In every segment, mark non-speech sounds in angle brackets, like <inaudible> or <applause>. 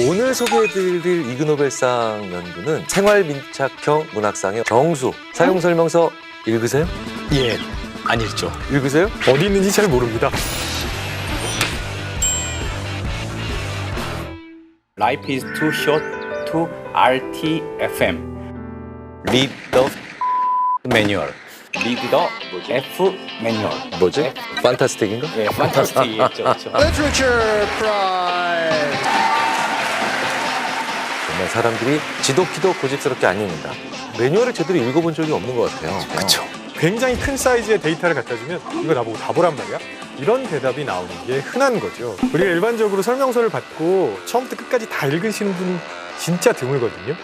오늘 소개해드릴 이그노벨상 연구는 생활민착형 문학상의 정수 사용 설명서 읽으세요? 예, 안 읽죠. 읽으세요? 어디 있는지 잘 모릅니다. Life is too short to RTFM. Read the manual. Read the F manual. 뭐지? 판타스틱인가? 예, 판타스틱이었죠. 그렇죠. Literature Prize. 정말 사람들이 지독히도 고집스럽게 안 읽는다. 매뉴얼을 제대로 읽어본 적이 없는 것 같아요. 그렇죠. 굉장히 큰 사이즈의 데이터를 갖다 주면 이거 나보고 다 보란 말이야? 이런 대답이 나오는 게 흔한 거죠. 우리가 일반적으로 설명서를 받고 처음부터 끝까지 다 읽으시는 분이 진짜 드물거든요.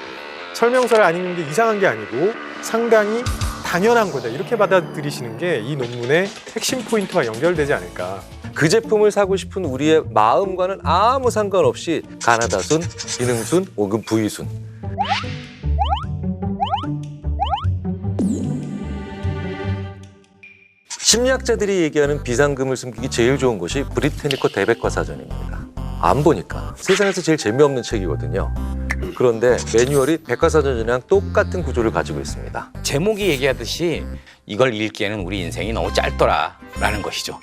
설명서를 안 읽는 게 이상한 게 아니고 상당히 당연한 거다. 이렇게 받아들이시는 게 이 논문의 핵심 포인트와 연결되지 않을까. 그 제품을 사고 싶은 우리의 마음과는 아무 상관없이 가나다순, 기능순, 혹은 부위순. 심리학자들이 얘기하는 비상금을 숨기기 제일 좋은 곳이 브리테니커 대백과사전입니다. 안 보니까 세상에서 제일 재미없는 책이거든요. 그런데 매뉴얼이 백과사전이랑 똑같은 구조를 가지고 있습니다. 제목이 얘기하듯이 이걸 읽기에는 우리 인생이 너무 짧더라라는 것이죠.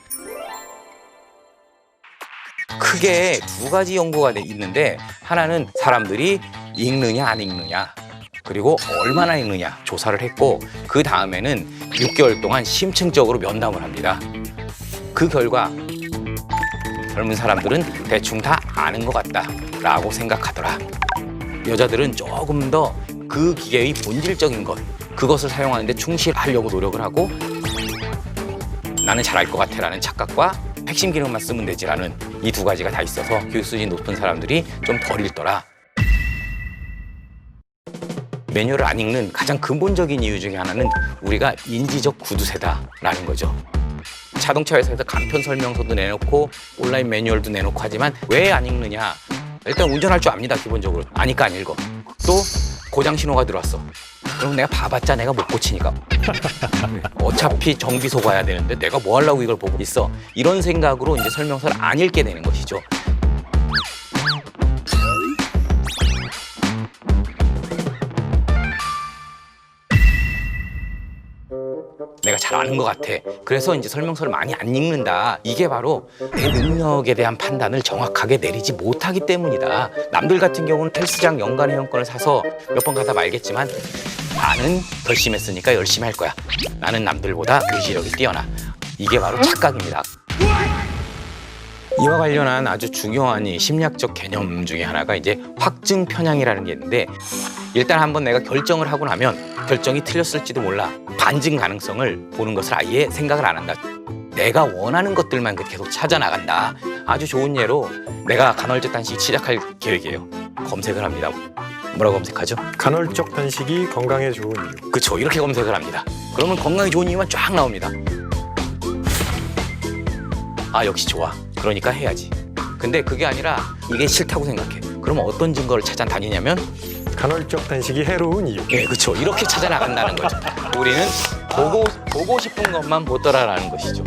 크게 두 가지 연구가 돼 있는데 하나는 사람들이 읽느냐 안 읽느냐 그리고 얼마나 읽느냐 조사를 했고 그 다음에는 6개월 동안 심층적으로 면담을 합니다. 그 결과 젊은 사람들은 대충 다 아는 것 같다라고 생각하더라. 여자들은 조금 더 그 기계의 본질적인 것 그것을 사용하는데 충실하려고 노력을 하고 나는 잘할 것 같아라는 착각과 핵심 기능만 쓰면 되지라는 이 두 가지가 다 있어서 교육 수준이 높은 사람들이 좀 덜 읽더라. 매뉴얼을 안 읽는 가장 근본적인 이유 중에 하나는 우리가 인지적 구두쇠다라는 거죠. 자동차 회사에서 간편 설명서도 내놓고 온라인 매뉴얼도 내놓고 하지만 왜 안 읽느냐? 일단 운전할 줄 압니다 기본적으로 아니까 안 읽어. 또 고장 신호가 들어왔어. 그럼 내가 봐봤자 내가 못 고치니까 <laughs> 어차피 정비소 가야 되는데 내가 뭐 하려고 이걸 보고 있어 이런 생각으로 이제 설명서를 안 읽게 되는 것이죠. 내가 잘 아는 것 같아. 그래서 이제 설명서를 많이 안 읽는다. 이게 바로 내 능력에 대한 판단을 정확하게 내리지 못하기 때문이다. 남들 같은 경우는 헬스장 연간 회원권을 사서 몇 번 가다 말겠지만 나는 열심히 했으니까 열심히 할 거야. 나는 남들보다 의지력이 뛰어나. 이게 바로 착각입니다. 이와 관련한 아주 중요한 이 심리학적 개념 중에 하나가 이제 확증 편향이라는 게 있는데 일단 한번 내가 결정을 하고 나면 결정이 틀렸을지도 몰라 반증 가능성을 보는 것을 아예 생각을 안 한다. 내가 원하는 것들만 계속 찾아 나간다. 아주 좋은 예로 내가 간헐적 단식 시작할 계획이에요. 검색을 합니다. 뭐라고 검색하죠? 간헐적 단식이 건강에 좋은 이유. 그쵸 이렇게 검색을 합니다 그러면 건강에 좋은 이유만 쫙 나옵니다 아 역시 좋아 그러니까 해야지. 근데 그게 아니라 이게 싫다고 생각해. 그러면 어떤 증거를 찾아 다니냐면 간헐적 단식이 해로운 이유. 예 그쵸. 이렇게 찾아 나간다는 거죠. 우리는 보고 보고 싶은 것만 보더라라는 것이죠.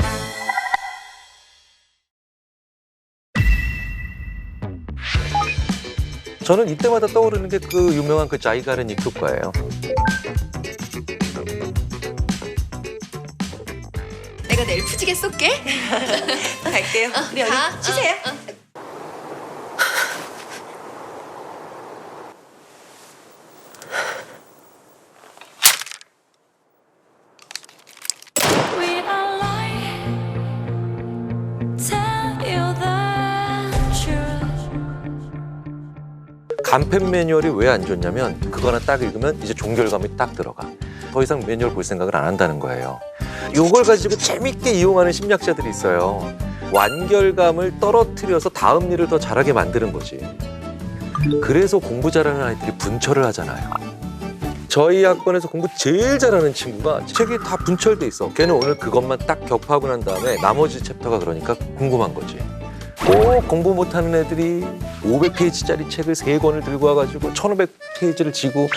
저는 이때마다 떠오르는 게 그 유명한 그 자이가르닉 효과예요. 내가 내일 푸지게 쏠게. <laughs> 갈게요. 우리 언니 쉬세요. We are lying. Tell you the truth. 간편 매뉴얼이 왜 안 좋냐면 그거 하나 딱 읽으면 이제 종결감이 딱 들어가. 더 이상 매뉴얼 볼 생각을 안 한다는 거예요. 이걸 가지고 재밌게 이용하는 심리학자들이 있어요. 완결감을 떨어뜨려서 다음 일을 더 잘하게 만드는 거지. 그래서 공부 잘하는 아이들이 분철을 하잖아요. 저희 학번에서 공부 제일 잘하는 친구가 책이 다 분철돼 있어. 걔는 오늘 그것만 딱 격파하고 난 다음에 나머지 챕터가 그러니까 궁금한 거지. 꼭 공부 못하는 애들이 500페이지짜리 책을 세 권을 들고 와가지고 1500페이지를 지고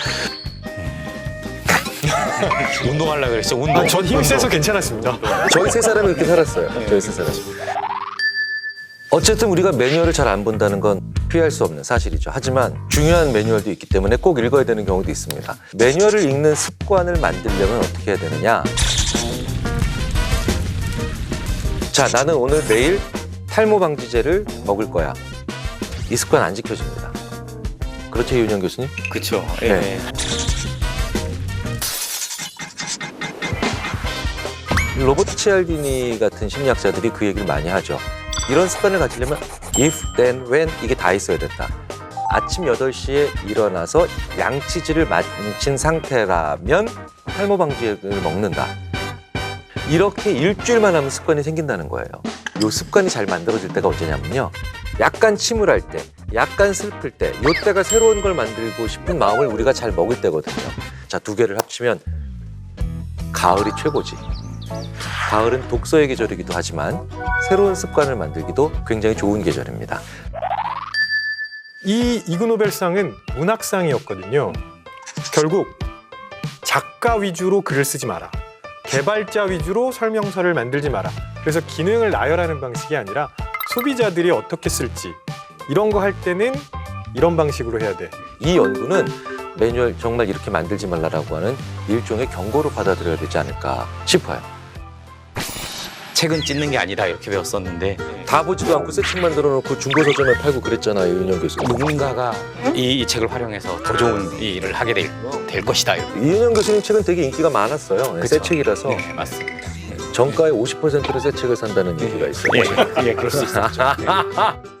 <laughs> 운동하려고 그랬죠 운동 아, 전 힘이 세서 괜찮았습니다. 저희 세 사람이 이렇게 살았어요. 저희 세 사람. 어쨌든 우리가 매뉴얼을 잘 안 본다는 건 피할 수 없는 사실이죠. 하지만 중요한 매뉴얼도 있기 때문에 꼭 읽어야 되는 경우도 있습니다. 매뉴얼을 읽는 습관을 만들려면 어떻게 해야 되느냐? 자, 나는 오늘 매일 탈모 방지제를 먹을 거야. 이 습관 안 지켜집니다. 그렇죠, 이윤영 교수님? 그렇죠. 네. 로버트 치알디니 같은 심리학자들이 그 얘기를 많이 하죠. 이런 습관을 가지려면 if, then, when 이게 다 있어야 된다. 아침 8시에 일어나서 양치질을 마친 상태라면 탈모 방지액을 먹는다. 이렇게 일주일만 하면 습관이 생긴다는 거예요. 이 습관이 잘 만들어질 때가 언제냐면요. 약간 침울할 때, 약간 슬플 때, 이때가 새로운 걸 만들고 싶은 마음을 우리가 잘 먹을 때거든요. 자, 두 개를 합치면 가을이 최고지. 가을은 독서의 계절이기도 하지만 새로운 습관을 만들기도 굉장히 좋은 계절입니다. 이 이그노벨상은 문학상이었거든요. 결국 작가 위주로 글을 쓰지 마라. 개발자 위주로 설명서를 만들지 마라. 그래서 기능을 나열하는 방식이 아니라 소비자들이 어떻게 쓸지 이런 거 할 때는 이런 방식으로 해야 돼. 이 연구는 매뉴얼 정말 이렇게 만들지 말라라고 하는 일종의 경고로 받아들여야 되지 않을까 싶어요. 책은 찢는 게 아니다 이렇게 배웠었는데 다 보지도 않고 새 책 만들어 놓고 중고 서점에 팔고 그랬잖아요, 윤영 교수님. 누군가가 이, 이 책을 활용해서 더 좋은 일을 하게 될, 될 것이다. 이렇게. 이윤영 교수님 책은 되게 인기가 많았어요. 새 그쵸. 책이라서 네, 맞습니다. 정가의 50%를 새 책을 산다는 얘기가 있어요. 예, 예, 그럴 수. 네. <laughs>